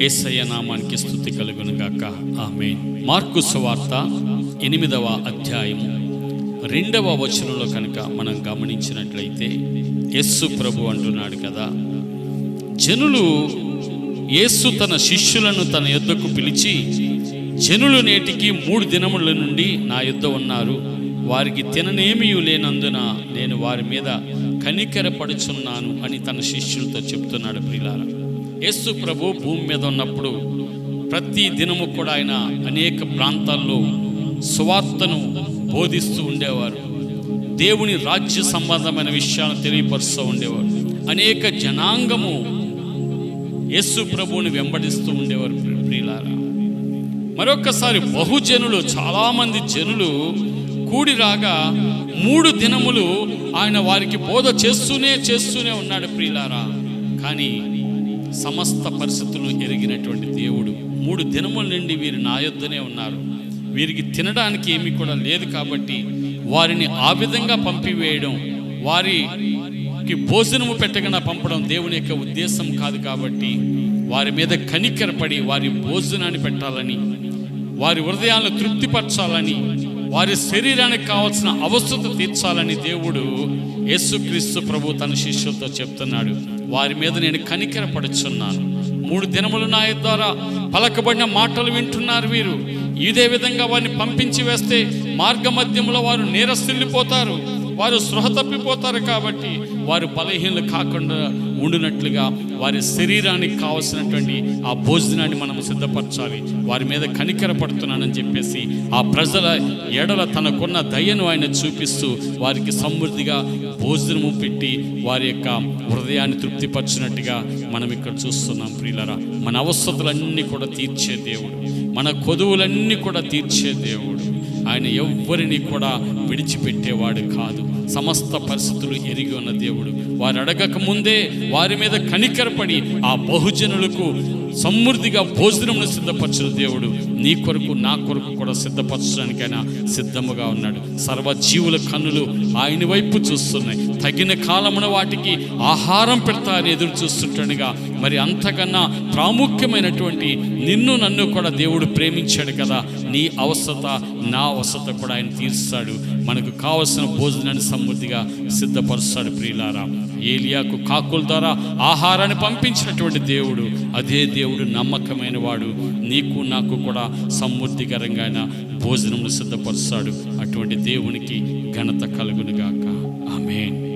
ఏసయ్య నామానికి స్థుతి కలుగును గాక. ఆమె మార్కు సువార్త ఎనిమిదవ అధ్యాయము. రెండవ వచనంలో కనుక మనం గమనించినట్లయితే యస్సు ప్రభు అంటున్నాడు కదా జనులు యేసు తన శిష్యులను తన యుద్ధకు పిలిచి జనులు నేటికి మూడు దినముల నుండి నా యుద్ధ ఉన్నారు. వారికి తిననేమీ లేనందున నేను వారి మీద కనికరపడుచున్నాను అని తన శిష్యులతో చెప్తున్నాడు ప్రిలార యేసు ప్రభు భూమి మీద ఉన్నప్పుడు ప్రతి దినము కూడా ఆయన అనేక ప్రాంతాల్లో సువార్తను బోధిస్తూ ఉండేవారు. దేవుని రాజ్య సంబంధమైన విషయాలను తెలియపరుస్తూ ఉండేవారు. అనేక జనాంగము యేసు ప్రభువుని వెంబడిస్తూ ఉండేవారు ప్రియులారా. మరొకసారి బహుజనులు చాలామంది జనులు కూడి రాగా మూడు దినములు ఆయన వారికి బోధ చేస్తూనే చేస్తూనే ఉన్నాడు ప్రియులారా. కానీ సమస్త పరిస్థితులను ఎరిగినటువంటి దేవుడు. మూడు దినముల నుండి వీరు నా యొద్దనే ఉన్నారు. వీరికి తినడానికి ఏమీ కూడా లేదు కాబట్టి వారిని ఆ విధంగా పంపివేయడం వారికి భోజనము పెట్టకుండా పంపడం దేవుని యొక్క ఉద్దేశం కాదు కాబట్టి వారి మీద కనికరపడి వారి భోజనాన్ని పెట్టాలని వారి హృదయాలను తృప్తిపరచాలని వారి శరీరానికి కావాల్సిన అవసరత తీర్చాలని దేవుడు యేసుక్రీస్తు ప్రభు తన శిష్యులతో చెప్తున్నాడు. వారి మీద నేను కనికరపడుచున్నాను. మూడు దినములు నా ద్వారా పలకబడిన మాటలు వింటున్నారు వీరు. ఇదే విధంగా వారిని పంపించి వేస్తే మార్గ మధ్యంలో వారు నీరసిల్లిపోతారు వారు స్పృహ తప్పిపోతారు కాబట్టి వారు బలహీనలు కాకుండా ఉండినట్లుగా వారి శరీరానికి కావలసినటువంటి ఆ భోజనాన్ని మనం సిద్ధపరచాలి. వారి మీద కనికర పడుతున్నానని చెప్పేసి ఆ ప్రజల ఎడల తనకున్న దయను ఆయన చూపిస్తూ వారికి సమృద్ధిగా భోజనము పెట్టి వారి యొక్క హృదయాన్ని తృప్తిపరిచినట్టుగా మనం ఇక్కడ చూస్తున్నాం ప్రియులరా. మన అవసరతలన్నీ కూడా తీర్చే దేవుడు. మన కొదువులన్నీ కూడా తీర్చే దేవుడు. ఆయన ఎవ్వరిని కూడా విడిచిపెట్టేవాడు కాదు. సమస్త పరిస్థితులు ఎరిగి ఉన్న దేవుడు. వారు అడగక ముందే వారి మీద కనికరపడి ఆ బహుజనులకు సమృద్ధిగా భోజనమును సిద్ధపరచిన దేవుడు. నీ కొరకు నా కొరకు కూడా సిద్ధపరచడానికైనా సిద్ధముగా ఉన్నాడు. సర్వజీవుల కన్నులు ఆయన వైపు చూస్తున్నాయి. తగిన కాలమున వాటికి ఆహారం పెడతారని ఎదురు చూస్తుంటాడుగా. మరి అంతకన్నా ప్రాముఖ్యమైనటువంటి నిన్ను నన్ను కూడా దేవుడు ప్రేమించాడు కదా. నీ అవసరత నా ఆశతో కూడా ఆయన తీరుస్తాడు మనకు కావలసిన భోజనాన్ని సమృద్ధిగా సిద్ధపరుస్తాడు ప్రియులారా. ఏలియాకు కాకుల ద్వారా ఆహారాన్ని పంపించినటువంటి దేవుడు అదే దేవుడు నమ్మకమైన వాడు. నీకు నాకు కూడా సమృద్ధికరంగా ఆయన భోజనమును సిద్ధపరుస్తాడు. అటువంటి దేవునికి ఘనత కలుగునుగాక. ఆమె